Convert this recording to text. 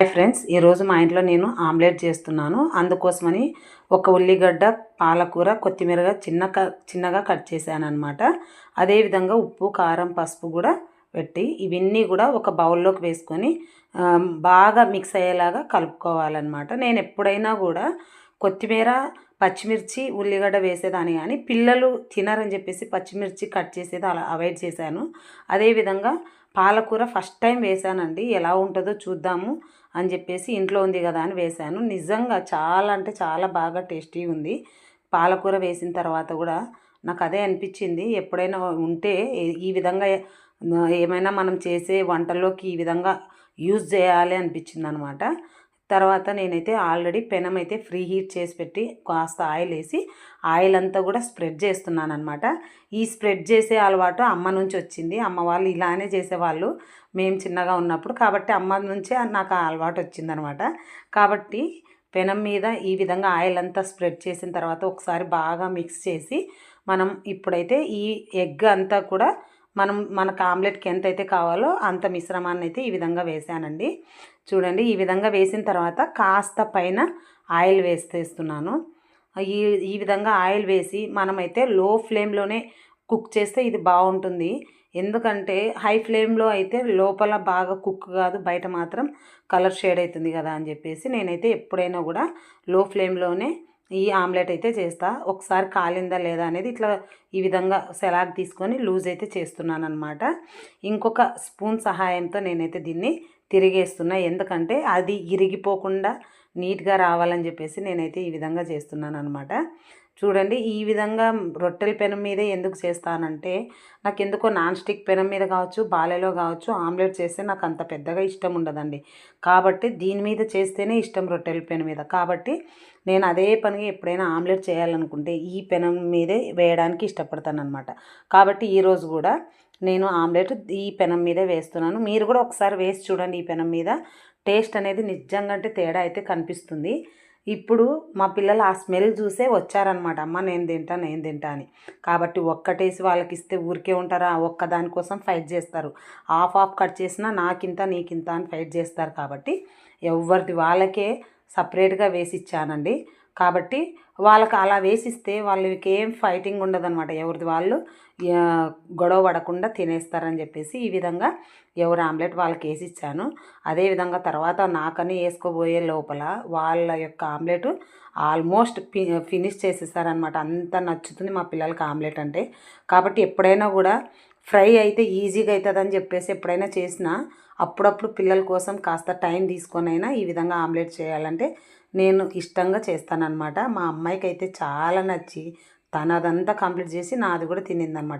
Hi friends ఈరోజు మా ఇంట్లో నేను ఆమ్లెట్ చేస్తున్నాను. అందుకోసమని ఒక ఉల్లిగడ్డ పాలకూర కొత్తిమీరగా చిన్న చిన్నగా కట్ చేశాను అనమాట అదేవిధంగా ఉప్పు కారం పసుపు కూడా పెట్టి ఇవన్నీ కూడా ఒక బౌల్లోకి వేసుకొని బాగా మిక్స్ అయ్యేలాగా కలుపుకోవాలన్నమాట. నేను ఎప్పుడైనా కూడా కొత్తిమీర పచ్చిమిర్చి ఉల్లిగడ్డ వేసేదాన్ని కానీ పిల్లలు తినరని చెప్పేసి పచ్చిమిర్చి కట్ చేసేది అలా అవాయిడ్ చేశాను. అదేవిధంగా పాలకూర ఫస్ట్ టైం వేశానండి. ఎలా ఉంటుందో చూద్దాము అని చెప్పేసి ఇంట్లో ఉంది కదా అని వేశాను. నిజంగా చాలా అంటే చాలా బాగా టేస్టీ ఉంది. పాలకూర వేసిన తర్వాత కూడా నాకు అదే అనిపించింది. ఎప్పుడైనా ఉంటే ఈ- ఈ విధంగా ఏమైనా మనం చేసే వంటల్లోకి ఈ విధంగా యూజ్ చేయాలి అనిపించింది అనమాట తర్వాత నేనైతే ఆల్రెడీ పెనం అయితే ఫ్రీ హీట్ చేసి పెట్టి కాస్త ఆయిల్ వేసి ఆయిల్ అంతా కూడా స్ప్రెడ్ చేస్తున్నాను అనమాట ఈ స్ప్రెడ్ చేసే అలవాటు అమ్మ నుంచి వచ్చింది. అమ్మ వాళ్ళు ఇలానే చేసేవాళ్ళు. మేము చిన్నగా ఉన్నప్పుడు కాబట్టి అమ్మ నుంచే నాకు ఆ అలవాటు వచ్చిందనమాట కాబట్టి పెనం మీద ఈ విధంగా ఆయిల్ అంతా స్ప్రెడ్ చేసిన తర్వాత ఒకసారి బాగా మిక్స్ చేసి మనం ఇప్పుడైతే ఈ ఎగ్ అంతా కూడా మనం మనకు ఆమ్లెట్కి ఎంత అయితే కావాలో అంత మిశ్రమాన్ని అయితే ఈ విధంగా వేసానండి. చూడండి ఈ విధంగా వేసిన తర్వాత కాస్త పైన ఆయిల్ వేస్తేస్తున్నాను ఈ ఈ విధంగా ఆయిల్ వేసి మనమైతే లో ఫ్లేమ్లోనే కుక్ చేస్తే ఇది బాగుంటుంది. ఎందుకంటే హై ఫ్లేమ్లో అయితే లోపల బాగా కుక్ కాదు బయట మాత్రం కలర్ షేడ్ అవుతుంది కదా అని చెప్పేసి నేనైతే ఎప్పుడైనా కూడా లో ఫ్లేమ్లోనే ఈ ఆమ్లెట్ అయితే చేస్తా. ఒకసారి కాలిందా లేదా అనేది ఇట్లా ఈ విధంగా సెలాగ్ తీసుకొని లూజ్ అయితే చేస్తున్నాను అనమాట ఇంకొక స్పూన్ సహాయంతో నేనైతే దీన్ని తిరిగేస్తున్నా. ఎందుకంటే అది ఇరిగిపోకుండా నీట్గా రావాలని చెప్పేసి నేనైతే ఈ విధంగా చేస్తున్నాను అనమాట చూడండి ఈ విధంగా రొట్టెల పెనం మీదే ఎందుకు చేస్తానంటే నాకు ఎందుకో నాన్ స్టిక్ పెనం మీద కావచ్చు బాలెలో కావచ్చు ఆమ్లెట్ చేస్తే నాకు అంత పెద్దగా ఇష్టం ఉండదండి. కాబట్టి దీని మీద చేస్తేనే ఇష్టం రొట్టెల పెనం మీద. కాబట్టి నేను అదే పనిగా ఎప్పుడైనా ఆమ్లెట్ చేయాలనుకుంటే ఈ పెనం మీదే వేయడానికి ఇష్టపడతాను అనమాట కాబట్టి ఈరోజు కూడా నేను ఆమ్లెట్ ఈ పెనం మీదే వేస్తున్నాను. మీరు కూడా ఒకసారి వేసి చూడండి ఈ పెనం మీద. టేస్ట్ అనేది నిజంగా అంటే తేడా అయితే కనిపిస్తుంది. ఇప్పుడు మా పిల్లలు ఆ స్మెల్ చూసే వచ్చారనమాట అమ్మ నేను తింటా నేను తింటా అని. కాబట్టి ఒక్కటేసి వాళ్ళకి ఇస్తే ఊరికే ఉంటారా? ఒక్క దానికోసం ఫైట్ చేస్తారు. హాఫ్ హాఫ్ కట్ చేసినా నాకింత నీకింత అని ఫైట్ చేస్తారు కాబట్టి ఎవరిది వాళ్ళకే సపరేట్గా వేసి ఇచ్చానండి కాబట్టి వాళ్ళకి అలా వేసిస్తే వాళ్ళకి ఏం ఫైటింగ్ ఉండదన్నమాట. ఎవరిది వాళ్ళు గొడవ పడకుండా తినేస్తారని చెప్పేసి ఈ విధంగా ఎవరు ఆమ్లెట్ వాళ్ళకి వేసి ఇచ్చాను అదేవిధంగా తర్వాత నాకని వేసుకోబోయే లోపల వాళ్ళ యొక్క ఆమ్లెట్ ఆల్మోస్ట్ ఫి ఫినిష్ చేసేసారనమాట అంత నచ్చుతుంది మా పిల్లలకి ఆమ్లెట్ అంటే. కాబట్టి ఎప్పుడైనా కూడా ఫ్రై అయితే ఈజీగా అవుతుందని చెప్పేసి ఎప్పుడైనా చేసినా అప్పుడప్పుడు పిల్లల కోసం కాస్త టైం తీసుకొనైనా ఈ విధంగా ఆమ్లెట్ చేయాలంటే నేను ఇష్టంగా చేస్తానన్నమాట. మా అమ్మాయికి అయితే చాలా నచ్చి తనదంతా కంప్లీట్ చేసి నాది కూడా తినిందనమాట